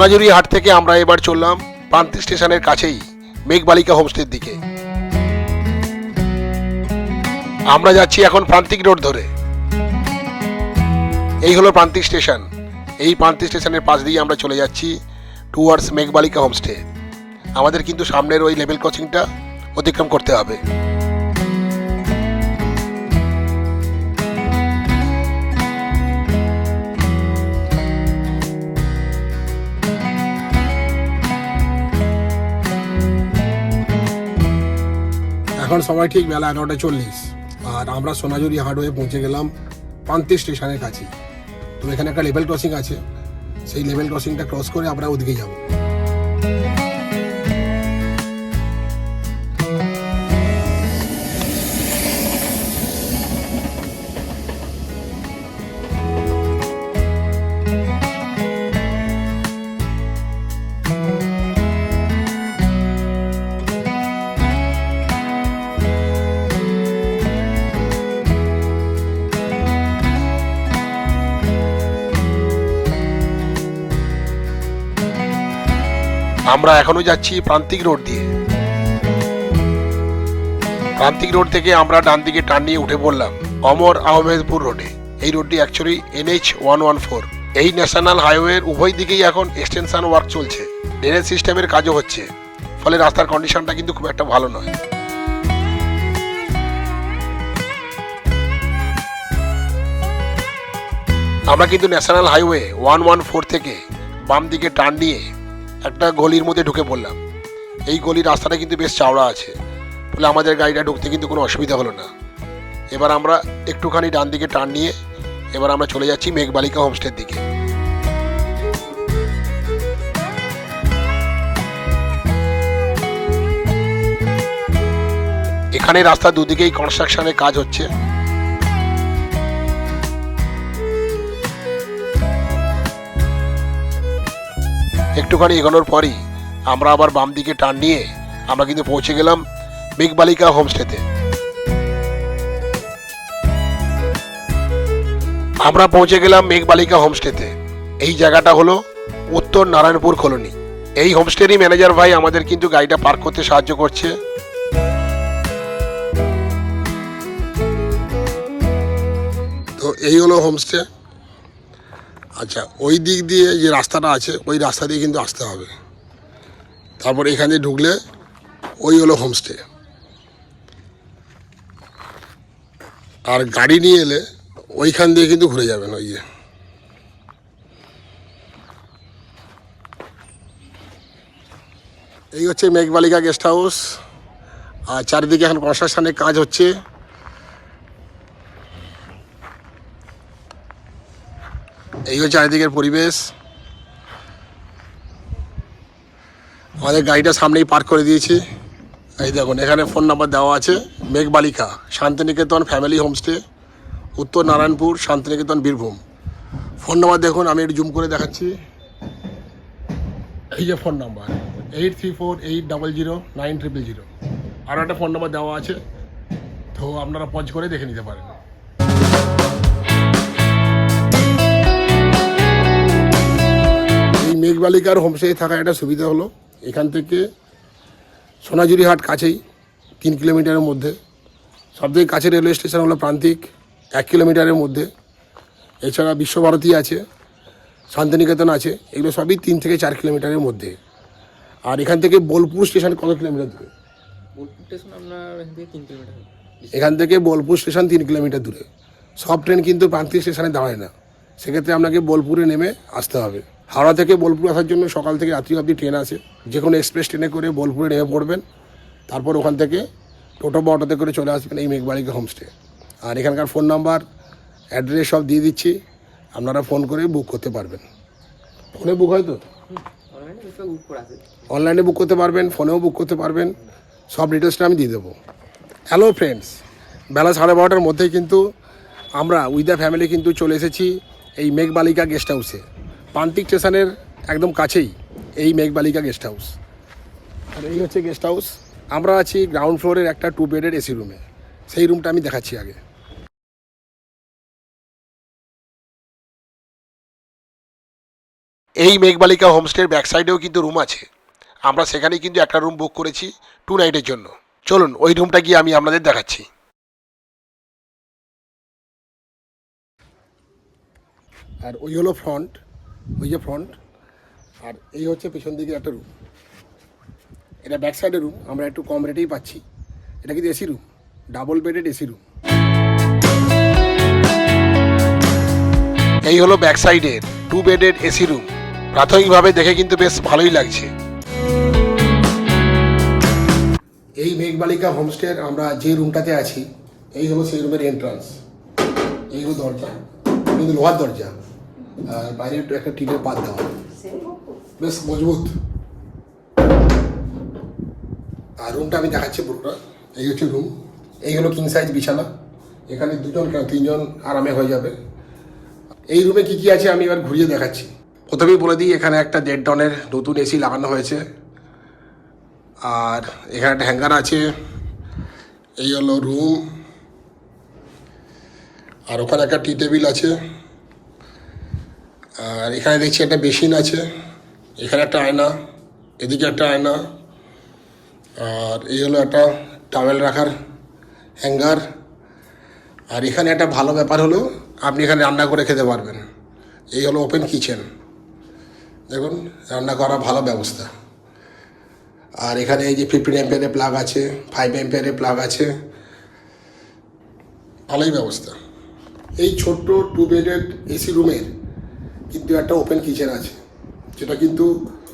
সোনাঝুরি হাট থেকে আমরা এবার চললাম প্রান্তিক স্টেশনের কাছেই মেঘবালিকা হোমস্টের দিকে। আমরা যাচ্ছি এখন প্রান্তিক রোড ধরে। এই হলো প্রান্তিক স্টেশন। এই প্রান্তিক স্টেশনের পাশ দিয়ে আমরা চলে যাচ্ছি টুয়ার্ডস মেঘবালিকা হোমস্টে। আমাদের কিন্তু সামনের ওই লেভেল ক্রসিংটা অতিক্রম করতে হবে। এখন সময় ঠিক বেলা এগারোটা চল্লিশ। আর আমরা সোনাঝুরি হাট হয়ে পৌঁছে গেলাম পান্তি স্টেশনের কাছে তো এখানে একটা লেভেল ক্রসিং আছে। সেই লেভেল ক্রসিংটা ক্রস করে আমরা ওদিকে যাব। আমরা এখনও যাচ্ছি প্রান্তিক রোড দিয়ে। প্রান্তিক রোড থেকে আমরা ডান দিকে টান নিয়ে উঠে পড়লাম অমর আহমেদপুর রোডে। এই রোডটি actually NH one one four এই ন্যাশনাল হাইওয়ের উভয় দিকেই এখন এক্সটেনশন ওয়ার্ক চলছে। ড্রেনেজ সিস্টেমের কাজও হচ্ছে। ফলে রাস্তার কন্ডিশনটা কিন্তু খুব একটা ভালো নয়। আমরা কিন্তু national highway one one four থেকে বাম দিকে টার্ন নিয়ে একটা গলির মধ্যে ঢুকে পড়লাম। এই গলির রাস্তাটা কিন্তু বেশ চাওড়া আছে। ফলে আমাদের গাড়িটা ঢুকতে কিন্তু কোনো অসুবিধা হলো না। এবার আমরা একটুখানি ডান দিকে টার্ন নিয়ে এবার আমরা চলে যাচ্ছি মেঘবালিকা হোমস্টের দিকে। এখানে রাস্তা দুদিকেই কনস্ট্রাকশনের কাজ হচ্ছে। একটুখানি এগোনোর পরই আমরা আবার বাম দিকে টার্ন নিয়ে আমরা কিন্তু পৌঁছে গেলাম মেঘবালিকা হোমস্টেতে। আমরা পৌঁছে গেলাম মেঘবালিকা হোমস্টেতে। এই জায়গাটা হলো উত্তর নারায়ণপুর কলোনি। এই হোমস্টেরই ম্যানেজার ভাই আমাদের কিন্তু গাড়িটা পার্ক করতে সাহায্য করছে। তো এই হলো হোমস্টে। আচ্ছা ওই দিক দিয়ে যে রাস্তাটা আছে, ওই রাস্তা দিয়ে কিন্তু আসতে হবে। তারপর এখানে ঢুকলে ওই হলো হোমস্টে আর গাড়ি নিয়ে এলে ওইখান দিয়ে কিন্তু ঘুরে যাবেন ওই যে। এই হচ্ছে মেঘবালিকা গেস্ট হাউস। আর চারিদিকে এখন কনস্ট্রাকশনের কাজ হচ্ছে। এই হচ্ছে চারিদিকের পরিবেশ। আমাদের গাড়িটা সামনেই পার্ক করে দিয়েছি। এই দেখুন, এখানে ফোন নাম্বার দেওয়া আছে, মেঘবালিকা, শান্তিনিকেতন ফ্যামিলি হোমস্টে উত্তর নারায়ণপুর, শান্তিনিকেতন, বীরভূম। ফোন নাম্বার দেখুন, আমি একটু জুম করে দেখাচ্ছি। এই যে phone number eight three four eight double zero nine triple zero আরও একটা ফোন নাম্বার দেওয়া আছে, তো আপনারা পজ করে দেখে নিতে পারেন। এই মেঘবালিকার হোমস্টে থাকা একটা সুবিধা হলো। এখান থেকে সোনাঝুরি হাট কাছেই তিন কিলোমিটারের মধ্যে। সবথেকে কাছে রেলওয়ে স্টেশন হলো প্রান্তিক এক কিলোমিটারের মধ্যে। এছাড়া বিশ্বভারতী আছে শান্তিনিকেতন আছে এগুলো সবই তিন থেকে চার কিলোমিটারের মধ্যে। আর এখান থেকে বোলপুর স্টেশন কত কিলোমিটার দূরে? বোলপুর স্টেশন আপনার তিন কিলোমিটার এখান থেকে বোলপুর স্টেশন তিন কিলোমিটার দূরে। সব ট্রেন কিন্তু প্রান্তিক স্টেশনে দাঁড়ায় না। সেক্ষেত্রে আপনাকে বোলপুরে নেমে আসতে হবে। হাওড়া থেকে বোলপুর আসার জন্য সকাল থেকে রাত্রি অবধি ট্রেন আছে। যে কোনো এক্সপ্রেস ট্রেনে করে বোলপুরে নেমে পড়বেন। তারপর ওখান থেকে টোটো বা অটোতে করে চলে আসবেন এই মেঘবাড়িকে হোমস্টে আর এখানকার ফোন নাম্বার অ্যাড্রেস সব দিয়ে দিচ্ছি। আপনারা ফোন করে বুক করতে পারবেন। ফোনে বুক হয় তো? অনলাইনে বুক করতে পারবেন ফোনেও বুক করতে পারবেন। সব ডিটেলসটা আমি দিয়ে দেবো। হ্যালো ফ্রেন্ডস বেলা সাড়ে বারোটার মধ্যেই কিন্তু আমরা উইথ দ্য ফ্যামিলি কিন্তু চলে এসেছি এই মেঘবালিকা গেস্ট হাউসে পান্তিক স্টেশনের একদম কাছেই এই মেঘবালিকা গেস্ট হাউস। আর এই হচ্ছে গেস্ট হাউস। আমরা আছি গ্রাউন্ড ফ্লোরের একটা টু বেডের এসি রুমে। সেই রুমটা আমি দেখাচ্ছি আগে। এই মেঘবালিকা হোমস্টের ব্যাক সাইডেও কিন্তু রুম আছে। আমরা সেখানেই কিন্তু একটা রুম বুক করেছি টু নাইটের জন্য। চলুন ওই রুমটা গিয়ে আমি আপনাদের দেখাচ্ছি। আর ওই হলো ফ্রন্ট। ওই যে ফ্রন্ট আর এই হচ্ছে পেছন দিকে একটা রুম এটা ব্যাক সাইডের রুম আমরা একটু কম রেটেই পাচ্ছি। এটা কিন্তু AC room double bedded AC room এই হলো ব্যাক সাইডের টু বেডেড এসি রুম প্রাথমিকভাবে দেখে কিন্তু বেশ ভালোই লাগছে। এই মেঘবালিকা হোমস্টের আমরা যে রুমটাতে আছি, এই হলো সেই রুমের এন্ট্রান্স এই হলো দরজা কিন্তু লোহার দরজা। আর বাইরে একটু একটা টিনের পাত দেওয়া বেশ মজবুত। আর রুমটা আমি দেখাচ্ছি পুরোটা। এই হচ্ছে রুম এই হলো কিং সাইজ বিছানা। এখানে দুজন কেন তিনজন আরামে হয়ে যাবে। এই রুমে কি কি আছে আমি এবার ঘুরিয়ে দেখাচ্ছি। প্রথমেই বলে দিই এখানে একটা দেড় টনের নতুন এসি লাগানো হয়েছে। আর এখানে একটা হ্যাঙ্গার আছে। এই হলো রুম আর ওখানে একটা টি টেবিল আছে। আর এখানে দেখছি একটা বেসিন আছে। এখানে একটা আয়না, এদিকে একটা আয়না। আর এই হলো একটা টাওয়েল রাখার হ্যাঙ্গার আর এখানে একটা ভালো ব্যাপার হলো, আপনি এখানে রান্না করে খেতে পারবেন। এই হলো ওপেন কিচেন দেখুন, রান্না করা ভালো ব্যবস্থা। আর এখানে এই যে ফিফটিন এম্পিয়ারের প্লাগ আছে ফাইভ এম্পিয়ারের প্লাগ আছে। ভালোই ব্যবস্থা। এই ছোট্ট টু বেডেড এসি রুমের কিন্তু একটা ওপেন কিচেন আছে, যেটা কিন্তু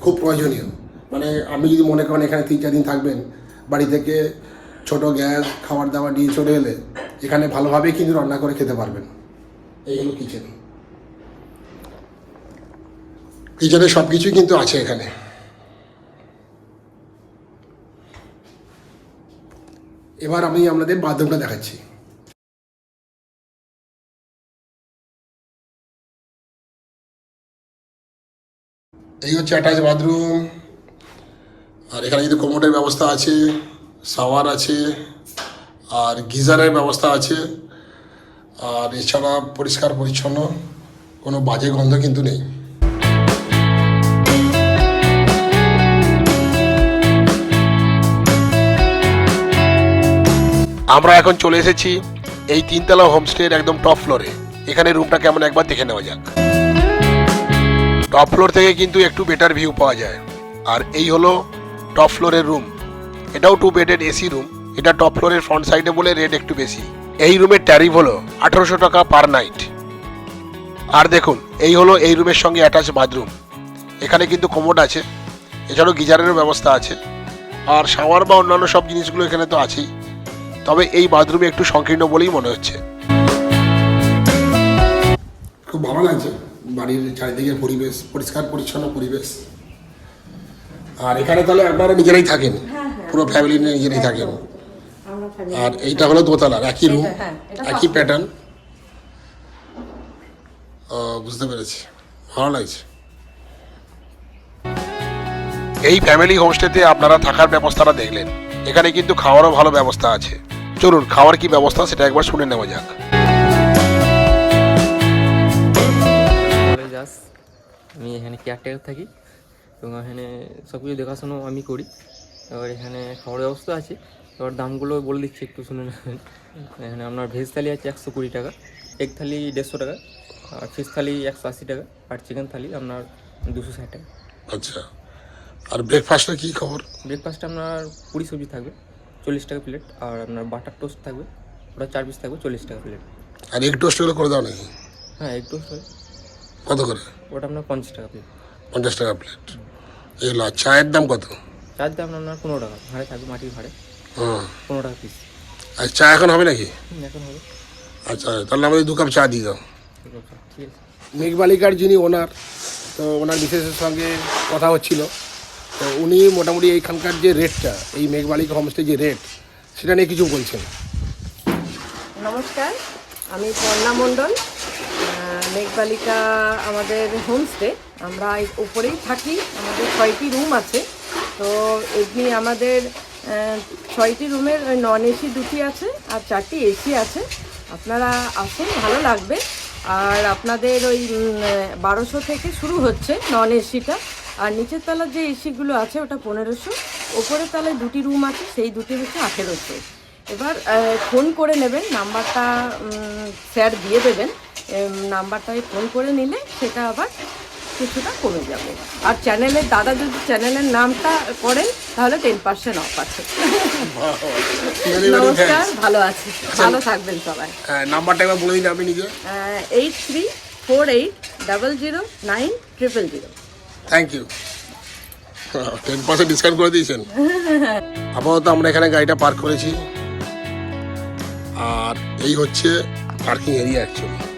খুব প্রয়োজনীয়। মানে আপনি যদি মনে করেন এখানে তিন চার দিন থাকবেন, বাড়ি থেকে ছোট গ্যাস খাবার দাবার নিয়ে চলে এলে এখানে ভালোভাবেই কিন্তু রান্না করে খেতে পারবেন। এই হলো কিচেন কিচেনে সব কিছুই কিন্তু আছে এখানে। এবার আমি আপনাদের বাথরুমটা দেখাচ্ছি। এই হচ্ছে অ্যাটাচ বাথরুম আর এখানে কিন্তু কোমোটের ব্যবস্থা আছে শাওয়ার আছে, আর গিজারের ব্যবস্থা আছে। আর এছাড়া পরিষ্কার পরিচ্ছন্ন, কোনো বাজে গন্ধ কিন্তু নেই। আমরা এখন চলে এসেছি এই তিনতলা হোমস্টের একদম টপ ফ্লোরে এখানে রুমটা কেমন একবার দেখে নেওয়া যাক। টপ ফ্লোর থেকে কিন্তু একটু বেটার ভিউ পাওয়া যায়। আর এই হলো টপ ফ্লোরের রুম এটাও টু বেডেড এসি রুম এটা টপ ফ্লোরের ফ্রন্ট সাইডে বলে রেট একটু বেশি। এই রুমের ট্যারিফ হলো আঠারোশো টাকা পার নাইট আর দেখুন, এই হলো এই রুমের সঙ্গে অ্যাটাচ বাথরুম এখানে কিন্তু কোমোড আছে। এছাড়াও গিজারেরও ব্যবস্থা আছে। আর শাওয়ার বা অন্যান্য সব জিনিসগুলো এখানে তো আছেই। তবে এই বাথরুমে একটু সংকীর্ণ বলেই মনে হচ্ছে। খুব ভালো লাগছে। বাড়ির চারিদিকের পরিবেশ পরিষ্কার পরিচ্ছন্ন পরিবেশ। আর এখানে তাহলে আপনারা নিজেরাই থাকেন? পুরো ফ্যামিলি নিয়ে নিজেরাই থাকেন? আর এইটা হলো দোতলার একই রুম হ্যাঁ, একই প্যাটার্ন বুঝতে পেরেছি। ভালো লাগছে। এই ফ্যামিলি হোমস্টেতে আপনারা থাকার ব্যবস্থাটা দেখলেন। এখানে কিন্তু খাওয়ারও ভালো ব্যবস্থা আছে। চলুন খাওয়ার কি ব্যবস্থা সেটা একবার শুনে নেওয়া যাক। কলেজ আমি এখানে কেয়ারটেকার থাকি এবং এখানে সব কিছু দেখাশোনা আমি করি। এবার এখানে খাওয়ার ব্যবস্থা আছে। এবার দামগুলো বলে দিচ্ছি একটু শুনে নেবেন। এখানে আপনার ভেজ থালি আছে একশো কুড়ি টাকা এগ থালি দেড়শো টাকা আর ফিশ থালি একশো আশি টাকা আর চিকেন থালি আপনার দুশো ষাট টাকা। আচ্ছা আর ব্রেকফাস্টটা কী খবর? ব্রেকফাস্টে আপনার কুড়ি সবজি থাকবে চল্লিশ টাকা প্লেট আর আপনার বাটার টোস্ট থাকবে ওটা চার পিস থাকবে চল্লিশ টাকা প্লেট আর এক টোস্টগুলো করে দাও নাকি? হ্যাঁ এগ টোস্ট হয়। কত করে? ওটা আপনার পঞ্চাশ টাকা প্লেট পঞ্চাশ টাকা প্লেট এগুলো চায়ের দাম কত? চার দাম আপনার পনেরো টাকা। ভাড়ে থাকবে মাটির ভাড়ে। হুম পনেরো টাকা পিস আর চা এখন হবে নাকি? এখন হবে। আচ্ছা তাহলে আমাদের দু কাপ চা দিয়ে দাও। ঠিক আছে। মেঘবালিকার যিনি ওনার তো ওনার বিশেষের সঙ্গে কথা হচ্ছিল তো উনি মোটামুটি এইখানকার যে রেটটা এই মেঘবালিকা হোমস্টে যে রেট সেটা নিয়ে কিছু বলছেন। নমস্কার আমি পর্ণা মণ্ডল মেঘবালিকা আমাদের হোমস্টে আমরা উপরেই থাকি, আমাদের ছয়টি রুম আছে। তো এমনি আমাদের ছয়টি রুমের নন এসি দুটি আছে আর চারটি এসি আছে। আপনারা আসুন, ভালো লাগবে। আর আপনাদের ওই বারোশো থেকে শুরু হচ্ছে নন এসিটা আর নিচের তলার যে এসিগুলো আছে, ওটা পনেরোশো। ওপরের তলায় দুটি রুম আছে, সেই দুটি হচ্ছে আঠেরোশো। এবার ফোন করে নেবেন নাম্বারটা স্যার দিয়ে দেবেন। নাম্বারটায় ফোন করে নিলে সেটা আবার কিছুটা কমে যাবে। আর চ্যানেলের দাদা যদি চ্যানেলের নামটা করেন তাহলে টেন পার্সেন্ট অফ আছে। নমস্কার ভালো আছি। ভালো থাকবেন সবাই। হ্যাঁ, নাম্বারটা একবার বলে দিন আপনি নিজে। Eight three four eight double zero nine triple zero thank you ten percent discount করে দিয়েছেন। আপাতত আমরা এখানে গাড়িটা পার্ক করেছি। আর এই হচ্ছে পার্কিং এরিয়া অ্যাকচুয়ালি